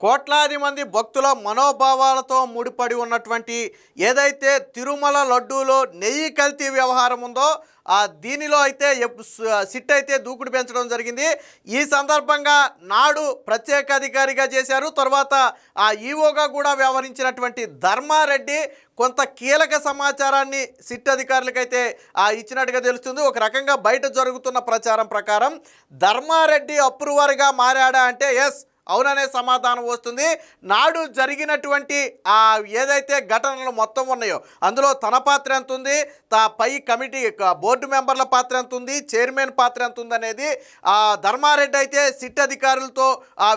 కోట్లాది మంది భక్తుల మనోభావాలతో ముడిపడి ఉన్నటువంటి ఏదైతే తిరుమల లడ్డూలో నెయ్యి కల్తీ వ్యవహారం ఉందో ఆ దీనిలో అయితే ఎప్- సిట్ అయితే దూకుడు పెంచడం జరిగింది. ఈ సందర్భంగా నాడు ప్రత్యేక అధికారిగా చేశారు. తర్వాత ఆ ఈఓగా కూడా వ్యవహరించినటువంటి ధర్మారెడ్డి కొంత కీలక సమాచారాన్ని సిట్ అధికారులకైతే ఆ ఇచ్చినట్టుగా తెలుస్తుంది. ఒక రకంగా బయట జరుగుతున్న ప్రచారం ప్రకారం ధర్మారెడ్డి అప్రూవర్గా మారాడా అంటే ఎస్ అవుననే సమాధానం వస్తుంది. నాడు జరిగినటువంటి ఆ ఏదైతే ఘటనలు మొత్తం ఉన్నాయో అందులో తన పాత్ర ఎంత ఉంది తా పై కమిటీ బోర్డు మెంబర్ల పాత్ర ఎంత ఉంది చైర్మన్ పాత్ర ఎంత ఉంది అనేది ఆ ధర్మారెడ్డి అయితే సిట్ అధికారులతో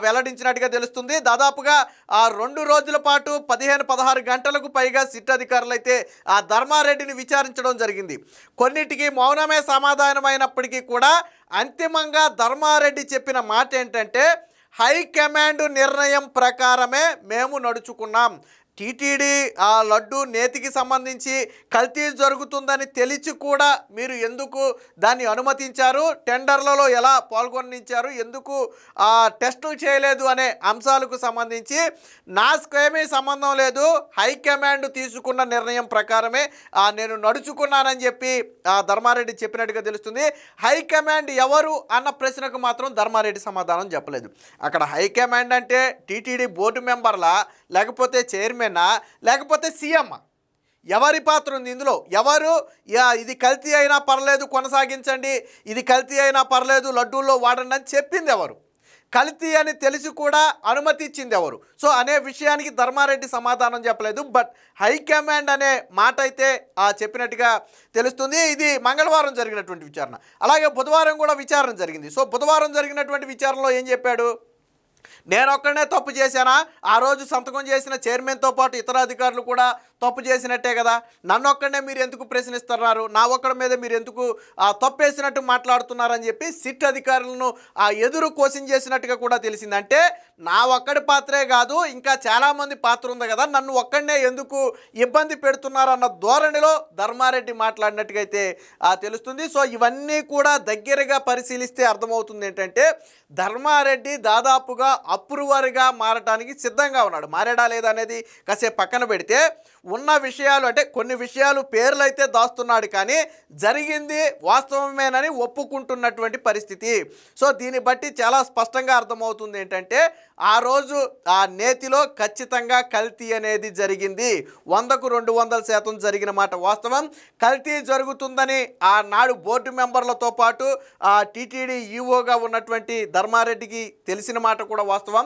వెల్లడించినట్టుగా తెలుస్తుంది. దాదాపుగా ఆ రెండు రోజుల పాటు పదిహేను పదహారు గంటలకు పైగా సిట్ అధికారులు అయితే ఆ ధర్మారెడ్డిని విచారించడం జరిగింది. కొన్నిటికి మౌనమే సమాధానమైనప్పటికీ కూడా అంతిమంగా ధర్మారెడ్డి చెప్పిన మాట ఏంటంటే హైకమాండ్ నిర్ణయం ప్రకారమే మేము నడుచుకున్నాం. టీటీడీ ఆ లడ్డు నేతికి సంబంధించి కల్తీ జరుగుతుందని తెలిసి కూడా మీరు ఎందుకు దాన్ని అనుమతించారు? టెండర్లలో ఎలా పాల్గొనించారు? ఎందుకు ఆ టెస్టులు చేయలేదు అనే అంశాలకు సంబంధించి నాకేమీ సంబంధం లేదు. హైకమాండ్ తీసుకున్న నిర్ణయం ప్రకారమే నేను నడుచుకున్నానని చెప్పి ఆ ధర్మారెడ్డి చెప్పినట్టుగా తెలుస్తుంది. హైకమాండ్ ఎవరు అన్న ప్రశ్నకు మాత్రం ధర్మారెడ్డి సమాధానం చెప్పలేదు. అక్కడ హైకమాండ్ అంటే టీటీడీ బోర్డు మెంబర్లా లేకపోతే చైర్మన్ చైర్మన్నా లేకపోతే సీఎం? ఎవరి పాత్ర ఉంది ఇందులో? ఎవరు? ఇది కల్తీ అయినా పర్లేదు కొనసాగించండి. ఇది కల్తీ అయినా పర్లేదు లడ్డూల్లో వాడండి అని చెప్పింది ఎవరు? కల్తీ అని తెలిసి కూడా అనుమతి ఇచ్చింది ఎవరు? సో అనే విషయానికి ధర్మారెడ్డి సమాధానం చెప్పలేదు. బట్ హైకమాండ్ అనే మాట అయితే ఆ చెప్పినట్టుగా తెలుస్తుంది. ఇది మంగళవారం జరిగినటువంటి విచారణ. అలాగే బుధవారం కూడా విచారణ జరిగింది. సో బుధవారం జరిగినటువంటి విచారణలో ఏం చెప్పాడు? నేను ఒక్కడనే తప్పు చేశానా? ఆ రోజు సంతకం చేసిన చైర్మన్తో పాటు ఇతర అధికారులు కూడా తప్పు చేసినట్టే కదా. నన్ను ఒక్కడనే మీరు ఎందుకు ప్రశ్నిస్తున్నారు? నా ఒక్కడి మీద మీరు ఎందుకు ఆ, తప్పేసినట్టు మాట్లాడుతున్నారని చెప్పి సిట్ అధికారులను ఆ ఎదురు క్వశ్చన్ చేసినట్టుగా కూడా తెలిసింది. అంటే నా ఒక్కడి పాత్రే కాదు ఇంకా చాలామంది పాత్ర ఉంది కదా. నన్ను ఒక్కడనే ఎందుకు ఇబ్బంది పెడుతున్నారన్న ధోరణిలో ధర్మారెడ్డి మాట్లాడినట్టుగైతే అయితే తెలుస్తుంది. సో ఇవన్నీ కూడా దగ్గరగా పరిశీలిస్తే అర్థమవుతుంది ఏంటంటే ధర్మారెడ్డి దాదాపుగా అప్రూవర్గా మారటానికి సిద్ధంగా ఉన్నాడు. మారాడా లేదా అనేది కాసేపు పక్కన పెడితే ఉన్న విషయాలు అంటే కొన్ని విషయాలు పేర్లు అయితే దాస్తున్నాడు కానీ జరిగింది వాస్తవమేనని ఒప్పుకుంటున్నటువంటి పరిస్థితి. సో దీన్ని బట్టి చాలా స్పష్టంగా అర్థమవుతుంది ఏంటంటే ఆ రోజు ఆ నేతిలో ఖచ్చితంగా కల్తీ అనేది జరిగింది. వందకు రెండు వందల శాతం జరిగిన మాట వాస్తవం. కల్తీ జరుగుతుందని ఆ నాడు బోర్డు మెంబర్లతో పాటు ఆ టీటీడీ ఈఓగా ఉన్నటువంటి ధర్మారెడ్డికి తెలిసిన మాట కూడా వాస్తవం.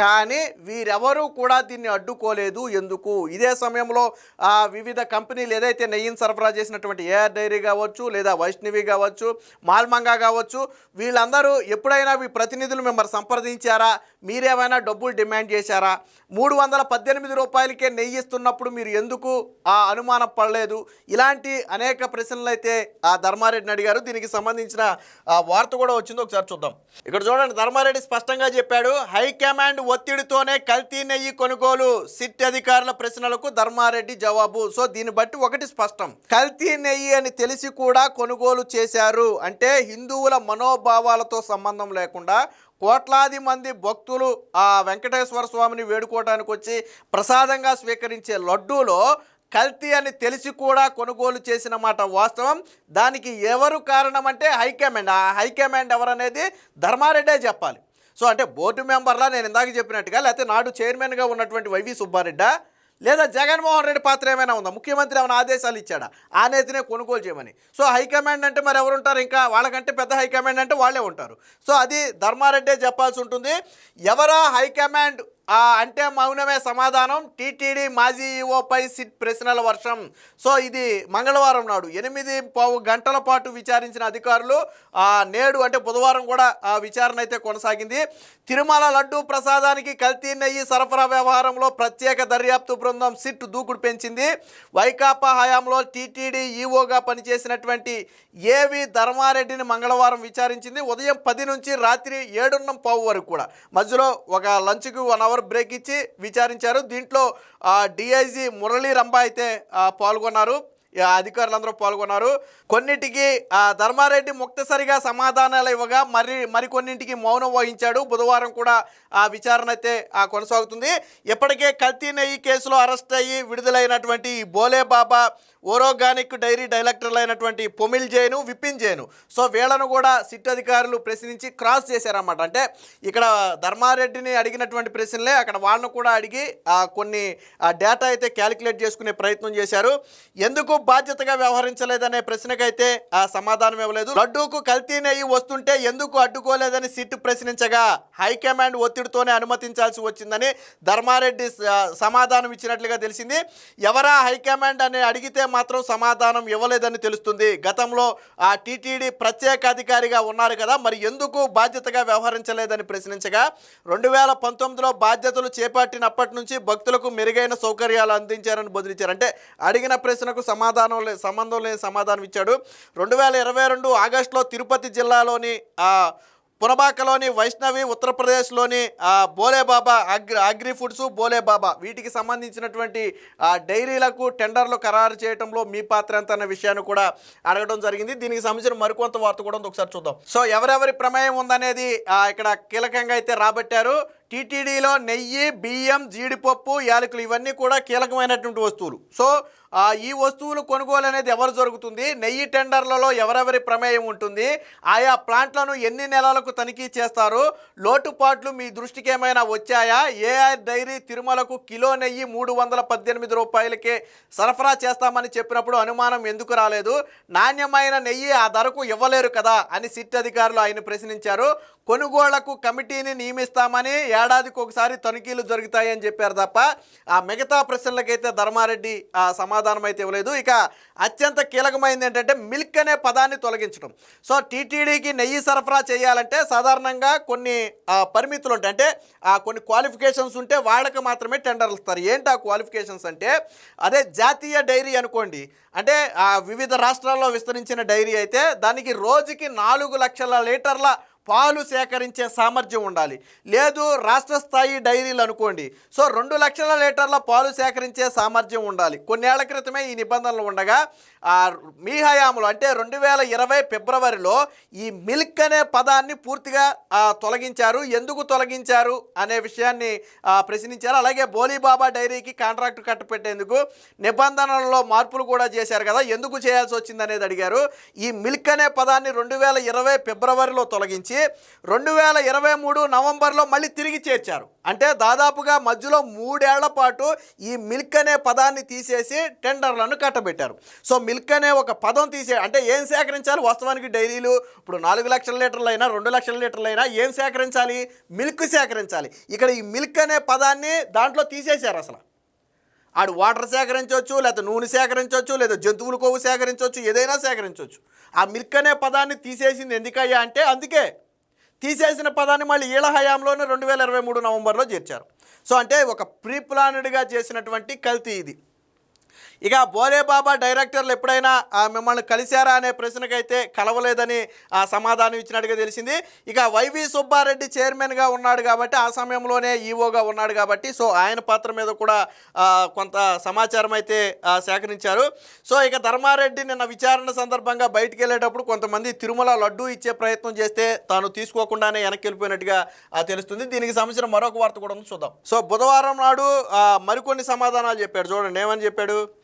కానీ వీరెవరూ కూడా దీన్ని అడ్డుకోలేదు. ఎందుకు? ఇదే సమయంలో ఆ వివిధ కంపెనీలు ఏదైతే నెయ్యిని సరఫరా చేసినటువంటి ఏఆర్ డైరీ కావచ్చు లేదా వైష్ణవి కావచ్చు మాల్మంగా కావచ్చు వీళ్ళందరూ ఎప్పుడైనా మీ ప్రతినిధులు మిమ్మల్ని సంప్రదించారా? మీరేమైనా డబ్బులు డిమాండ్ చేశారా? మూడు వందల పద్దెనిమిది రూపాయలకే నెయ్యి ఇస్తున్నప్పుడు మీరు ఎందుకు ఆ అనుమానం పడలేదు? ఇలాంటి అనేక ప్రశ్నలు అయితే ఆ ధర్మారెడ్డిని అడిగారు. దీనికి సంబంధించిన వార్త కూడా వచ్చింది. ఒకసారి చూద్దాం. ఇక్కడ చూడండి ధర్మారెడ్డి స్పష్టంగా చెప్పాడు హైకమాండ్ ఒత్తిడితోనే కల్తీ నెయ్యి కొనుగోలు సిట్ అధికారుల ప్రశ్నలకు ధర్మారెడ్డి జవాబు. సో దీన్ని బట్టి ఒకటి స్పష్టం. కల్తీ నెయ్యి అని తెలిసి కూడా కొనుగోలు చేశారు. అంటే హిందువుల మనోభావాలతో సంబంధం లేకుండా కోట్లాది మంది భక్తులు ఆ వెంకటేశ్వర స్వామిని వేడుకోవడానికి వచ్చి ప్రసాదంగా స్వీకరించే లడ్డూలో కల్తీ అని తెలిసి కూడా కొనుగోలు చేసిన మాట వాస్తవం. దానికి ఎవరు కారణం అంటే హైకమాండ్. ఆ హైకమాండ్ ఎవరనేది ధర్మారెడ్డే చెప్పాలి. సో అంటే బోర్డు మెంబర్లా నేను ఇందాక చెప్పినట్టుగా లేకపోతే నాడు చైర్మన్గా ఉన్నటువంటి వైవి సుబ్బారెడ్డా లేదా జగన్మోహన్ రెడ్డి పాత్ర ఏమైనా ఉందా? ముఖ్యమంత్రి ఏమైనా ఆదేశాలు ఇచ్చాడా? ఆ నేతనే కొనుగోలు చేయమని. సో హైకమాండ్ అంటే మరి ఎవరు ఉంటారు ఇంకా వాళ్ళకంటే పెద్ద హైకమాండ్ అంటే వాళ్ళే ఉంటారు. సో అది ధర్మారెడ్డే చెప్పాల్సి ఉంటుంది. ఎవరా హైకమాండ్ అంటే మౌనమే సమాధానం. టీటీడీ మాజీ ఈఓపై సిట్ ప్రశ్నల వర్షం. సో ఇది మంగళవారం నాడు ఎనిమిది పావు గంటల పాటు విచారించిన అధికారులు నేడు అంటే బుధవారం కూడా ఆ విచారణ అయితే కొనసాగింది. తిరుమల లడ్డు ప్రసాదానికి కల్తీ నెయ్యి సరఫరా వ్యవహారంలో ప్రత్యేక దర్యాప్తు బృందం సిట్ దూకుడు పెంచింది. వైకాపా హయాంలో టీటీడీ ఈఓగా పనిచేసినటువంటి ఏవి ధర్మారెడ్డిని మంగళవారం విచారించింది. ఉదయం పది నుంచి రాత్రి ఏడున్నం పావు వరకు కూడా. మధ్యలో ఒక లంచ్కి వన్ అవర్ బ్రేక్ ఇచ్చి విచారించారు. దీంట్లో డిఐజీ మురళీ రంభ అయితే పాల్గొన్నారు. అధికారులందరూ పాల్గొన్నారు. కొన్నింటికి ఆ, ధర్మారెడ్డి ముక్తసరిగా సమాధానాలు ఇవ్వగా మరి మరికొన్నింటికి మౌనం వహించాడు. బుధవారం కూడా ఆ విచారణ అయితే ఆ, కొనసాగుతుంది. ఇప్పటికే కల్తీ నెయ్యి కేసులో అరెస్ట్ అయ్యి విడుదలైనటువంటి ఈ బోలే బాబా ఓరోగానిక్ డైరీ డైరెక్టర్లు అయినటువంటి పొమిల్ జైను విపిన్ జైను. సో వీళ్ళను కూడా సిట్ అధికారులు ప్రశ్నించి క్రాస్ చేశారన్నమాట. అంటే ఇక్కడ ధర్మారెడ్డిని అడిగినటువంటి ప్రశ్నలే అక్కడ వాళ్ళను కూడా అడిగి కొన్ని డేటా అయితే క్యాలిక్యులేట్ చేసుకునే ప్రయత్నం చేశారు. ఎందుకు బాధ్యతగా వ్యవహరించలేదనే ప్రశ్నకైతే ఆ సమాధానం ఇవ్వలేదు. లడ్డూకు కల్తీ నెయ్యి వస్తుంటే ఎందుకు అడ్డుకోలేదని సిట్ ప్రశ్నించగా హైకమాండ్ ఒత్తిడితోనే అనుమతించాల్సి వచ్చిందని ధర్మారెడ్డి సమాధానం ఇచ్చినట్లుగా తెలిసింది. ఎవరా హైకమాండ్ అని అడిగితే మాత్రం సమాధానం ఇవ్వలేదని తెలుస్తుంది. గతంలో ఆ టీటీడీ ప్రత్యేక అధికారిగా ఉన్నారు కదా మరి ఎందుకు బాధ్యతగా వ్యవహరించలేదని ప్రశ్నించగా రెండు వేల పంతొమ్మిదిలో బాధ్యతలు చేపట్టినప్పటి నుంచి భక్తులకు మెరుగైన సౌకర్యాలు అందించారని బదిలించారు అంటే అడిగిన ప్రశ్నకు సమాధానం లే సంబంధం లేని సమాధానం ఇచ్చాడు. రెండు వేల ఇరవై రెండు ఆగస్టులో తిరుపతి జిల్లాలోని పునబాకలోని వైష్ణవి ఉత్తరప్రదేశ్లోని Bolebaba agri agri foods Bolebaba వీటికి సంబంధించినటువంటి డైరీలకు టెండర్లు ఖరారు చేయడంలో మీ పాత్ర ఎంత అన్న విషయాన్ని కూడా అడగడం జరిగింది. దీనికి సంబంధించిన మరికొంత వార్త కూడా ఉంది ఒకసారి చూద్దాం. సో ఎవరెవరి ప్రమేయం ఉందనేది ఇక్కడ కీలకంగా అయితే రాబట్టారు. టీటీడీలో నెయ్యి బియ్యం జీడిపప్పు యాలకులు ఇవన్నీ కూడా కీలకమైనటువంటి వస్తువులు. సో ఈ వస్తువులు కొనుగోలు అనేది ఎవరు జరుగుతుంది? నెయ్యి టెండర్లలో ఎవరెవరి ప్రమేయం ఉంటుంది? ఆయా ప్లాంట్లను ఎన్ని నెలలకు తనిఖీ చేస్తారు? లోటుపాట్లు మీ దృష్టికి ఏమైనా వచ్చాయా? ఏఆర్ డైరీ తిరుమలకు కిలో నెయ్యి మూడు వందల పద్దెనిమిది రూపాయలకే సరఫరా చేస్తామని చెప్పినప్పుడు అనుమానం ఎందుకు రాలేదు? నాణ్యమైన నెయ్యి ఆ ధరకు ఇవ్వలేరు కదా అని సిట్ అధికారులు ఆయన ప్రశ్నించారు. కొనుగోళ్ళకు కమిటీని నియమిస్తామని ఏడాదికి ఒకసారి తనిఖీలు జరుగుతాయని చెప్పారు తప్ప ఆ మిగతా ప్రశ్నలకైతే ధర్మారెడ్డి సమాధానం అయితే ఇవ్వలేదు. ఇక అత్యంత కీలకమైంది ఏంటంటే మిల్క్ అనే పదాన్ని తొలగించడం. సో టీటీడీకి నెయ్యి సరఫరా చేయాలంటే సాధారణంగా కొన్ని పరిమితులు ఉంటాయి. అంటే కొన్ని క్వాలిఫికేషన్స్ ఉంటే వాళ్ళకి మాత్రమే టెండర్లు ఇస్తారు. ఏంటి ఆ క్వాలిఫికేషన్స్ అంటే అదే జాతీయ డైరీ అనుకోండి. అంటే వివిధ రాష్ట్రాల్లో విస్తరించిన డైరీ అయితే దానికి రోజుకి నాలుగు లక్షల లీటర్ల పాలు సేకరించే సామర్థ్యం ఉండాలి. లేదు రాష్ట్ర స్థాయి డైరీలు అనుకోండి. సో రెండు లక్షల లీటర్ల పాలు సేకరించే సామర్థ్యం ఉండాలి. కొన్నేళ్ళ క్రితమే ఈ నిబంధనలు ఉండగా మీ హయాంలో అంటే రెండు వేల ఇరవై ఫిబ్రవరిలో ఈ మిల్క్ అనే పదాన్ని పూర్తిగా తొలగించారు. ఎందుకు తొలగించారు అనే విషయాన్ని ప్రశ్నించారు. అలాగే బోలీబాబా డైరీకి కాంట్రాక్ట్ కట్టపెట్టేందుకు నిబంధనలలో మార్పులు కూడా చేశారు కదా. ఎందుకు చేయాల్సి వచ్చిందనేది అడిగారు. ఈ మిల్క్ అనే పదాన్ని రెండు వేల ఇరవై ఫిబ్రవరిలో తొలగించి రెండు వేల ఇరవై మూడు నవంబర్లో మళ్ళీ తిరిగి చేర్చారు. అంటే దాదాపుగా మధ్యలో మూడేళ్ళ పాటు ఈ మిల్క్ అనే పదాన్ని తీసేసి టెండర్లను కట్టబెట్టారు. సో మిల్క్ అనే ఒక పదం తీసే అంటే ఏం సేకరించాలి? వాస్తవానికి డైరీలు ఇప్పుడు నాలుగు లక్షల లీటర్లు అయినా రెండు లక్షల లీటర్లు అయినా ఏం సేకరించాలి? మిల్క్ సేకరించాలి. ఇక్కడ ఈ మిల్క్ అనే పదాన్ని దాంట్లో తీసేశారు అసలు. ఆడు వాటర్ సేకరించవచ్చు లేదా నూనె సేకరించవచ్చు లేదా జంతువుల కొవ్వు సేకరించవచ్చు ఏదైనా సేకరించవచ్చు. ఆ మిల్క్ అనే పదాన్ని తీసేసింది ఎందుకయ్యా అంటే అందుకే. తీసేసిన పదాన్ని మళ్ళీ ఈళ హయాంలోనే రెండు వేల ఇరవై మూడు నవంబర్లో చేర్చారు. సో అంటే ఒక ప్రీ ప్లానెడ్గా చేసినటువంటి కల్తీ ఇది. ఇక బోలే బాబా డైరెక్టర్లు ఎప్పుడైనా మిమ్మల్ని కలిశారా అనే ప్రశ్నకైతే కలవలేదని ఆ, సమాధానం ఇచ్చినట్టుగా తెలిసింది. ఇక వైవి సుబ్బారెడ్డి చైర్మన్గా ఉన్నాడు కాబట్టి ఆ సమయంలోనే ఈఓగా ఉన్నాడు కాబట్టి సో ఆయన పాత్ర మీద కూడా కొంత సమాచారం అయితే సేకరించారు. సో ఇక ధర్మారెడ్డి నిన్న విచారణ సందర్భంగా బయటికి వెళ్ళేటప్పుడు కొంతమంది తిరుమల లడ్డూ ఇచ్చే ప్రయత్నం చేస్తే తాను తీసుకోకుండానే వెనక్కి వెళ్ళిపోయినట్టుగా తెలుస్తుంది. దీనికి సంబంధించిన మరొక వార్త కూడా ఉంది చూద్దాం. సో బుధవారం నాడు మరికొన్ని సమాధానాలు చెప్పాడు. చూడండి ఏమని చెప్పాడు?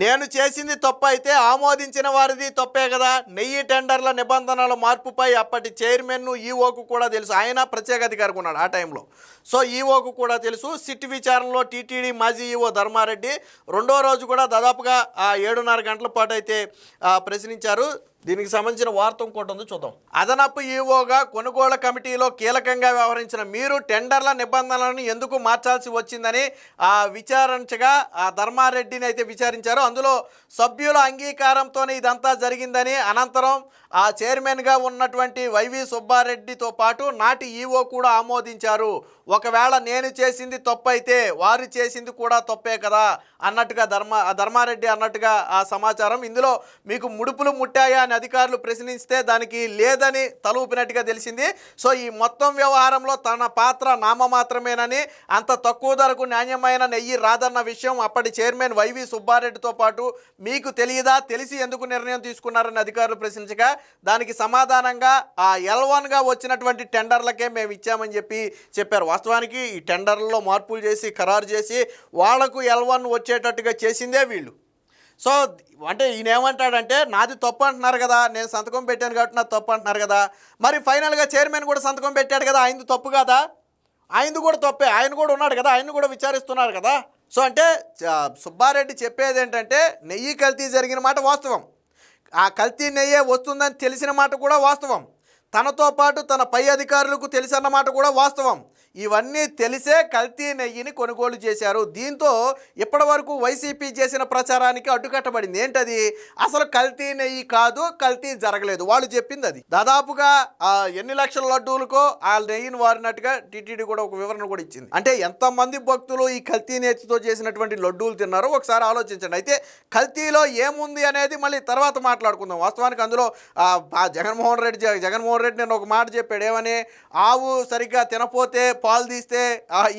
నేను చేసింది తప్పు అయితే ఆమోదించిన వారిది తప్పే కదా. నెయ్యి టెండర్ల నిబంధనల మార్పుపై అప్పటి చైర్మన్ ఈఓకు కూడా తెలుసు. ఆయన ప్రత్యేక అధికారికి ఉన్నాడు ఆ టైంలో. సో ఈఓకు కూడా తెలుసు. సిట్ విచారణలో టీటీడీ మాజీ ఈఓ ధర్మారెడ్డి రెండో రోజు కూడా దాదాపుగా ఆ ఏడున్నర గంటల పాటు అయితే ప్రశ్నించారు. దీనికి సంబంధించిన వార్త ఇంకోటి ఉంది చూద్దాం. అదనపు ఈఓగా కొనుగోలు కమిటీలో కీలకంగా వ్యవహరించిన మీరు టెండర్ల నిబంధనలను ఎందుకు మార్చాల్సి వచ్చిందని ఆ విచారించగా ఆ ధర్మారెడ్డిని అయితే విచారించారు. అందులో సభ్యుల అంగీకారంతోనే ఇదంతా జరిగిందని అనంతరం ఆ చైర్మన్గా ఉన్నటువంటి వైవి సుబ్బారెడ్డితో పాటు నాటి ఈఓ కూడా ఆమోదించారు. ఒకవేళ నేను చేసింది తప్పైతే వారు చేసింది కూడా తప్పే కదా అన్నట్టుగా ధర్మ ధర్మారెడ్డి అన్నట్టుగా ఆ సమాచారం. ఇందులో మీకు ముడుపులు ముట్టాయా అని అధికారులు ప్రశ్నిస్తే దానికి లేదని తలూపినట్టుగా తెలిసింది. సో ఈ మొత్తం వ్యవహారంలో తన పాత్ర నామ మాత్రమేనని అంత తక్కువ ధరకు నాణ్యమైన నెయ్యి రాదన్న విషయం అప్పటి చైర్మన్ వైవి సుబ్బారెడ్డితో పాటు మీకు తెలియదా తెలిసి ఎందుకు నిర్ణయం తీసుకున్నారని అధికారులు ప్రశ్నించగా దానికి సమాధానంగా ఆ ఎల్ వన్గా వచ్చినటువంటి టెండర్లకే మేము ఇచ్చామని చెప్పి చెప్పారు. వాస్తవానికి ఈ టెండర్లలో మార్పులు చేసి ఖరారు చేసి వాళ్ళకు ఎల్ వన్ వచ్చేటట్టుగా చేసిందే వీళ్ళు. సో అంటే ఈయన ఏమంటాడంటే నాది తప్పు అంటున్నారు కదా నేను సంతకం పెట్టాను కాబట్టి నాది తప్పు అంటున్నారు కదా. మరి ఫైనల్గా చైర్మన్ కూడా సంతకం పెట్టాడు కదా ఆయనది తప్పు కదా? ఆయనది కూడా తప్పే ఆయన కూడా ఉన్నాడు కదా ఆయన కూడా విచారిస్తున్నారు కదా. సో అంటే చ- సుబ్బారెడ్డి చెప్పేది ఏంటంటే నెయ్యి కల్తీ జరిగిన మాట వాస్తవం. ఆ కల్తీ నెయ్యే వస్తుందని తెలిసిన మాట కూడా వాస్తవం. తనతో పాటు తన పై అధికారులకు తెలిసన్న మాట కూడా వాస్తవం. ఇవన్నీ తెలిసే కల్తీ నెయ్యిని కొనుగోలు చేశారు. దీంతో ఇప్పటి వరకు వైసీపీ చేసిన ప్రచారానికి అడ్డుకట్టబడింది. ఏంటది? అసలు కల్తీ నెయ్యి కాదు కల్తీ జరగలేదు. వాళ్ళు చెప్పింది అది. దాదాపుగా ఆ ఎన్ని లక్షల లడ్డూలకో ఆ నెయ్యిని వారినట్టుగా టీటీడీ కూడా ఒక వివరణ కూడా ఇచ్చింది. అంటే ఎంతమంది భక్తులు ఈ కల్తీ నేతితో చేసినటువంటి లడ్డూలు తిన్నారో ఒకసారి ఆలోచించండి. అయితే కల్తీలో ఏముంది అనేది మళ్ళీ తర్వాత మాట్లాడుకుందాం. వాస్తవానికి అందులో జగన్మోహన్ రెడ్డి జగ- జగన్మోహన్ రెడ్డి నేను ఒక మాట చెప్పాడు. ఏమని? ఆవు సరిగ్గా తినపోతే పాలు తీస్తే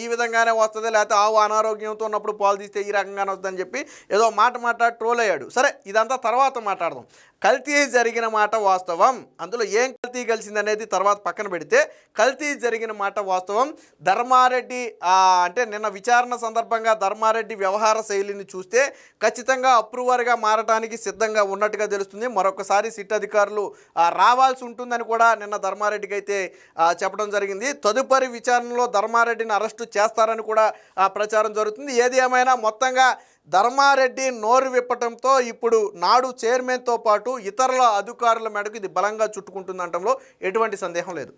ఈ విధంగానే వస్తుంది లేకపోతే ఆవు అనారోగ్యంతో ఉన్నప్పుడు పాలు తీస్తే ఈ రకంగానే వస్తుందని చెప్పి ఏదో మాట మాట్లాడి ట్రోల్ అయ్యాడు. సరే ఇదంతా తర్వాత మాట్లాడదాం. కల్తీ జరిగిన మాట వాస్తవం. అందులో ఏం కల్తీ కలిసింది అనేది తర్వాత పక్కన పెడితే కల్తీ జరిగిన మాట వాస్తవం. ధర్మారెడ్డి అంటే నిన్న విచారణ సందర్భంగా ధర్మారెడ్డి వ్యవహార శైలిని చూస్తే ఖచ్చితంగా అప్రూవర్గా మారటానికి సిద్ధంగా ఉన్నట్టుగా తెలుస్తుంది. మరొకసారి సిట్ అధికారులు రావాల్సి ఉంటుందని కూడా నిన్న ధర్మారెడ్డికి అయితే చెప్పడం జరిగింది. తదుపరి విచారణ సమయంలో ధర్మారెడ్డిని అరెస్టు చేస్తారని కూడా ఆ, ప్రచారం జరుగుతుంది. ఏది ఏమైనా మొత్తంగా ధర్మారెడ్డి నోరు విప్పటంతో ఇప్పుడు నాడు చైర్మన్తో పాటు ఇతరుల అధికారుల మేడకు ఇది బలంగా చుట్టుకుంటుందంటంలో ఎటువంటి సందేహం లేదు.